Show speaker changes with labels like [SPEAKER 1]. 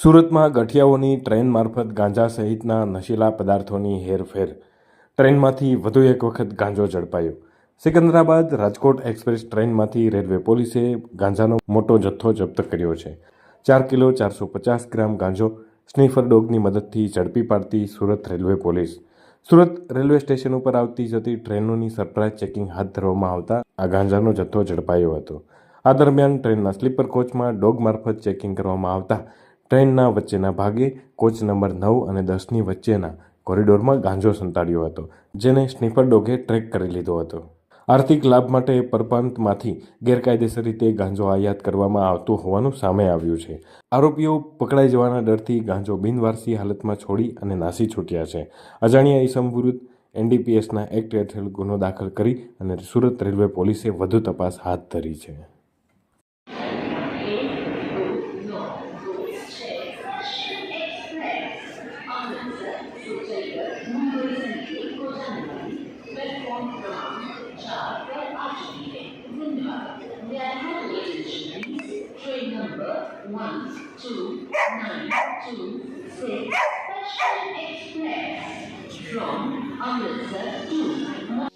[SPEAKER 1] સુરતમાં ગઠિયાઓની ટ્રેન મારફત ગાંજા સહિતના નશીલા પદાર્થોની હેરફેર. ટ્રેનમાંથી વધુ એક વખત ગાંજો ઝડપાયો. સિકંદરાબાદ રાજકોટ એક્સપ્રેસ ટ્રેનમાંથી રેલવે પોલીસે ગાંજાનો મોટો જથ્થો જપ્ત કર્યો છે. ચાર કિલો ચારસો પચાસ ગ્રામ ગાંજો સ્નીફર ડોગની મદદથી ઝડપી પાડતી Surat railway police. Surat railway station ઉપર આવતી જતી ટ્રેનોની સરપ્રાઇઝ ચેકિંગ હાથ ધરવામાં આવતા આ ગાંજાનો જથ્થો ઝડપાયો હતો. આ દરમિયાન ટ્રેનના સ્લીપર કોચમાં ડોગ મારફત ચેકિંગ કરવામાં આવતા ટ્રેનના વચ્ચેના ભાગે કોચ નંબર નવ અને દસની વચ્ચેના કોરિડોરમાં ગાંજો સંતાડ્યો હતો, જેને સ્નીફર ડોગે ટ્રેક કરી લીધો હતો. આર્થિક લાભ માટે પરપ્રાંતમાંથી ગેરકાયદેસર રીતે ગાંજો આયાત કરવામાં આવતો હોવાનું સામે આવ્યું છે. આરોપીઓ પકડાઈ જવાના ડરથી ગાંજો બિનવારસી હાલતમાં છોડી અને નાસી છૂટ્યા છે. અજાણ્યા ઈસમ વિરુદ્ધ એનડીપીએસના એક્ટ હેઠળ ગુનો દાખલ કરી અને સુરત રેલવે પોલીસે વધુ તપાસ હાથ ધરી છે.
[SPEAKER 2] One, two, nine, two, six. Special Express from Amritsar to